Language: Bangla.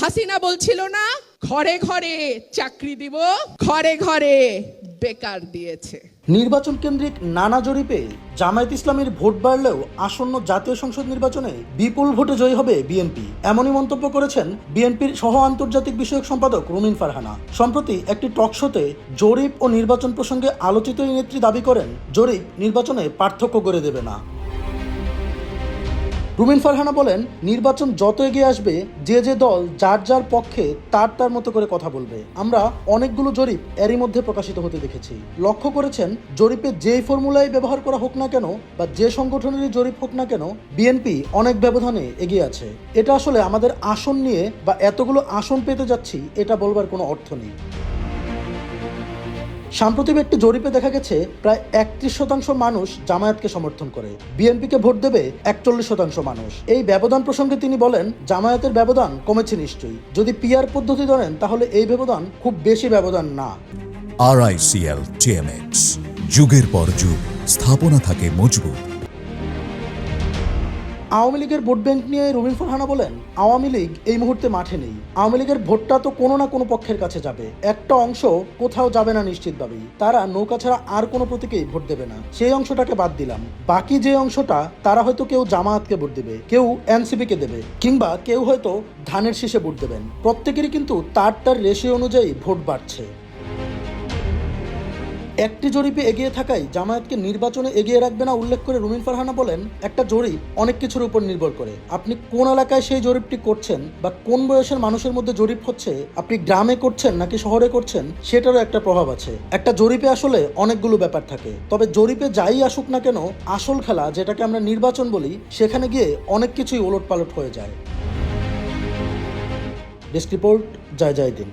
হাসিনা বলছিল না, ঘরে ঘরে চাকরি দিব, ঘরে ঘরে বেকার দিয়েছে। নির্বাচন কেন্দ্রিক নানা জরিপে জামায়াত ইসলামীর ভোট বাড়লেও আসন্ন জাতীয় সংসদ নির্বাচনে বিপুল ভোটে জয়ী হবে বিএনপি। এমনই মন্তব্য করেছেন বিএনপির সহ আন্তর্জাতিক বিষয়ক সম্পাদক রুমিন ফারহানা। সম্প্রতি একটি টক শোতে জরিপ ও নির্বাচন প্রসঙ্গে আলোচিত এই নেত্রী দাবি করেন, জরিপ নির্বাচনে পার্থক্য করে দেবে না। রুমিন ফারহানা বলেন, নির্বাচন যত এগিয়ে আসবে, যে যে দল যার যার পক্ষে তার তার মতো করে কথা বলবে। আমরা অনেকগুলো জরিপ এরই মধ্যে প্রকাশিত হতে দেখেছি। লক্ষ্য করেছেন, জরিপে যেই ফর্মুলাই ব্যবহার করা হোক না কেন বা যে সংগঠনেরই জরিপ হোক না কেন, বিএনপি অনেক ব্যবধানে এগিয়ে আছে। এটা আসলে আমাদের আসন নিয়ে বা এতগুলো আসন পেতে যাচ্ছি, এটা বলবার কোনো অর্থ নেই। সাম্প্রতিক একটি জরিপে দেখা গেছে, প্রায় একত্রিশ শতাংশ মানুষ জামায়াতকে সমর্থন করে। বিএনপিকে ভোট দেবে একচল্লিশ শতাংশ মানুষ। এই ব্যবধান প্রসঙ্গে তিনি বলেন, জামায়াতের ব্যবধান কমেছে নিশ্চয়ই। যদি পিআর পদ্ধতি ধরেন, তাহলে এই ব্যবধান খুব বেশি ব্যবধান না। আর আইসিএল যুগের পর যুগ, স্থাপনা থাকে মজবুত। আওয়ামী লীগের ভোট ব্যাংক নিয়ে রুমিন ফারহানা বলেন, আওয়ামী লীগ এই মুহূর্তে মাঠে নেই। আওয়ামী লীগের ভোটটা তো কোনো না কোনো পক্ষের কাছে যাবে। একটা অংশ কোথাও যাবে না নিশ্চিতভাবেই। তারা নৌকা ছাড়া আর কোনো প্রতীকেই ভোট দেবে না। সেই অংশটাকে বাদ দিলাম। বাকি যে অংশটা, তারা হয়তো কেউ জামায়াতকে ভোট দেবে, কেউ এনসিপি কে দেবে, কিংবা কেউ হয়তো ধানের শীষে ভোট দেবেন। প্রত্যেকেরই কিন্তু তার তার রেশিও অনুযায়ী ভোট বাড়ছে। একটি জরিপে এগিয়ে থাকায় জামায়াতকে নির্বাচনে এগিয়ে রাখবে না উল্লেখ করে রুমিন ফারহানা বলেন, একটা জরিপ অনেক কিছুর উপর নির্ভর করে। আপনি কোন এলাকায় সেই জরিপটি করছেন বা কোন বয়সের মানুষের মধ্যে জরিপ হচ্ছে, আপনি গ্রামে করছেন নাকি শহরে করছেন, সেটারও একটা প্রভাব আছে। একটা জরিপে আসলে অনেকগুলো ব্যাপার থাকে। তবে জরিপে যাই আসুক না কেন, আসল খেলা যেটাকে আমরা নির্বাচন বলি, সেখানে গিয়ে অনেক কিছুই ওলট পালট হয়ে যায়। ডেস্ক রিপোর্ট, জয় জয় দিন।